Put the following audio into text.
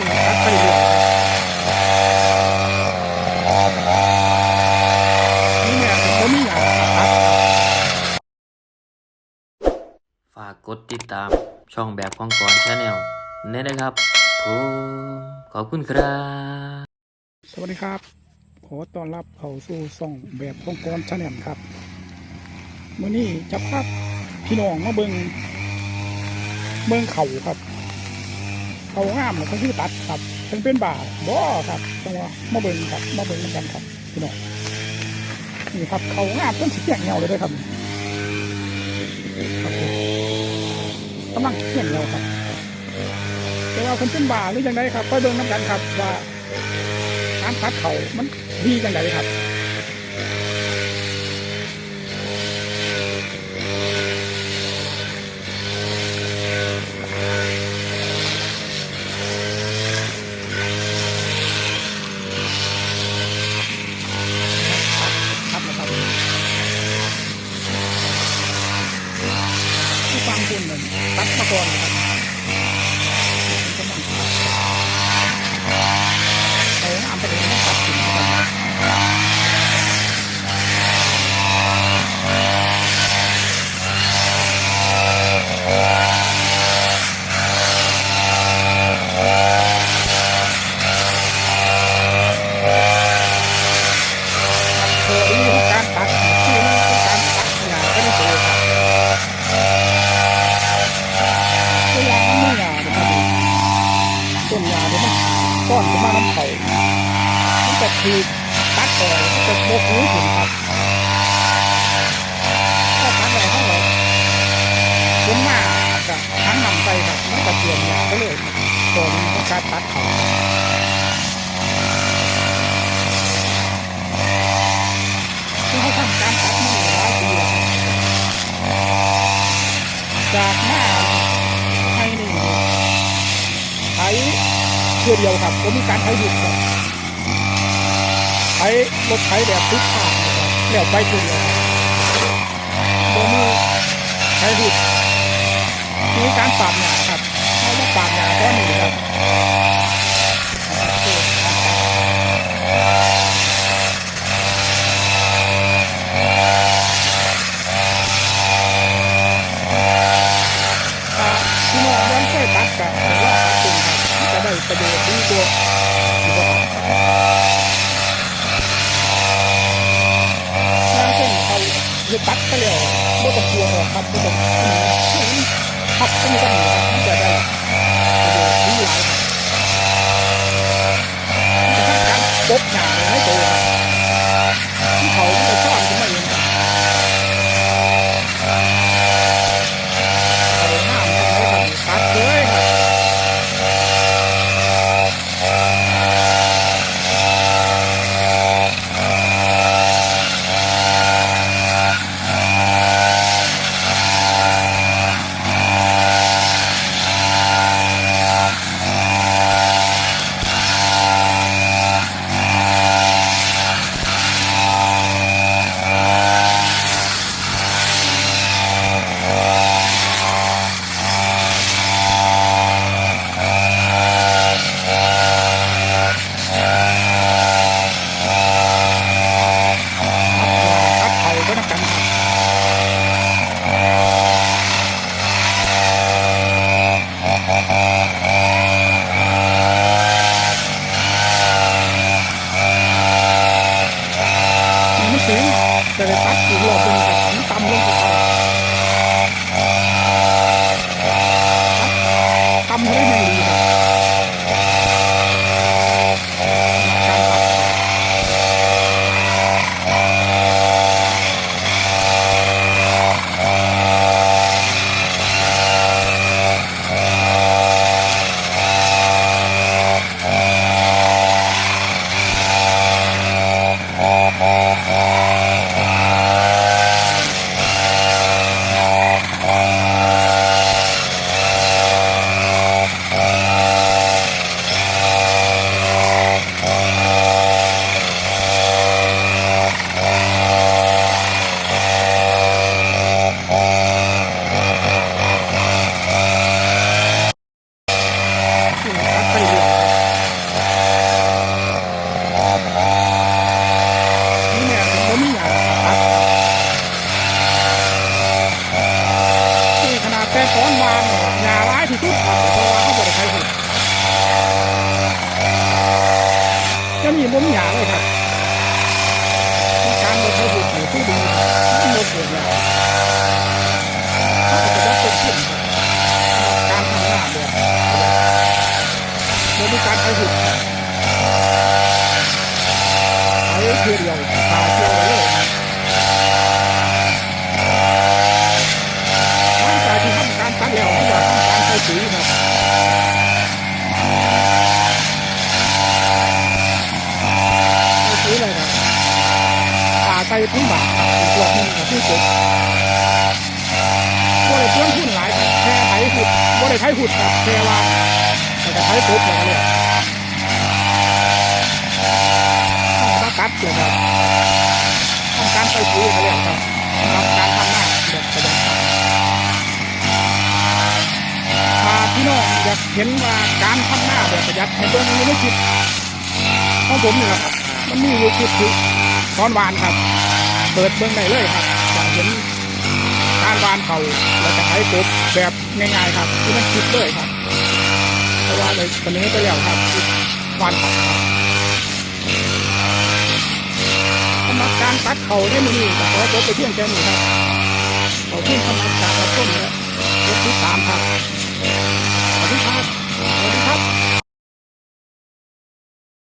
ที่ตัดไปเรื่อยนี่เนี่ยผมมีอย่างตัดฝากกดติดตามช่องแบบของกอนชาแนลนี่นะครับผมขอบคุณครับ สวัสดีครับ ขอต้อนรับเข้าสู่ซ่องแบบของกรชาแนลครับมื่อนี้จะพาพี่น้องมาเบิงเบิงเขาครับ เขางามเลยเขาชื่อตัดครับเป็นเป็นบ่าบ่ครับจังหวะมาเบิงครับมาเบิงเหมือนกันครับพี่น้องนี่ครับเขางามต้นเสีแดงเงาเลยด้วยครับกำลังเขียนเราครับแต่ว่าคนเป็นบ่าหรือยังไงครับก็เบิ่งน้ำกันครับว่าการตัดเขามันดียังไงครับนะครับผู้ฟังคุณเหมือนตัดมาก่อนนะครับผมกำลังตัดเขาอ่านไปเลยตัดถึงกันโชว์วิธีการตัดที่มันเป็นการตัดขนาดไม่ได้โชว์ครับเวลามันไม่หยาบนะครับต้นหยาเนี่ยมัน ก้อนขึ้นมาน้ำเขามันจะคือตัดออกมันจะโมกุถึงครับถ้าตัดอะไรเท่าไหร่ผมมากับทั้งนำไปครับมันจะเปลี่ยนหยาไปเลยครับตันี้เป็นการตัดเขาที่เขาทำการตัดมาหลายปีแล้วจากหน้าให้นี่ใช้ เพื่อเดียวครับผมมีการใช้หยุดครับใช้รถใช้แบบทุกขางนะครับแล้วไปเพื่อเดียวครับผมมีใช้หยุดมีการปรับหนาครับเขามาปรับหนาก้อนนี้ครับอ่าพี่น้องยังเคยตัดกับรอบตัดจริงครับจะ ได้ประโยชน์ดีกว่าดีกว่าถ้าเส้นเขาจะตัดไปแล้วไม่ต้องกลัวออกครับไม่ต้องพับก็ไม่ต้องหนี บมีหยาเลยครับมีการบ่ใช้หุดอยู่ที่ดีมันบ่เกิดแล้วมันก็จะเป็นขึ้นการทำหน้าแบบบ่มีการใช้หุดครับใช้คือเดียวพาเที่ยวไปเลยครับ หลังจากที่ทำการตัดแล้วก็จะทำการใส่ปุ๋ยครับใส่ปุ๋ยเลยครับป่าใส่ทุ่งบาทครับอีกรอบหนึงกับที่สุดว่าได้เพื่อนทุนหลายครับแค่ไถหุดว่า ได้ไถหุดครับแค่ว่าแต่ก็ไถปุ๊บแล้วก็เลยเอามาตัดเลยครับทำการใส่ปุ๋ยก็แล้วครับสำหรับการทำหน้าแบบประหยัดครับถ้าพี่น้องอยากเห็นว่าการทำหน้าแบบประหยัดในเบื้องนี้ไม่คิดของผมเนี่แหละครับมันมีอยู่คลิปที่ตอนวานครับ เปิดเบื้องได้เลยครับอยากเห็น การวานเขาแล้วจะใช้กบแบบง่ายๆครับที่มันคิดเลยครับเพราะว่าเลยเสนอไปแล้วครับคลิปวานเขาครับสำหรับการตัดเขาในมือนี้ก็ขอจบไปเพียงแค่นี้ครับขอบคุณสำหรับการรับชมและกดติดตามครับสวัสดีครับสวัสดีครับ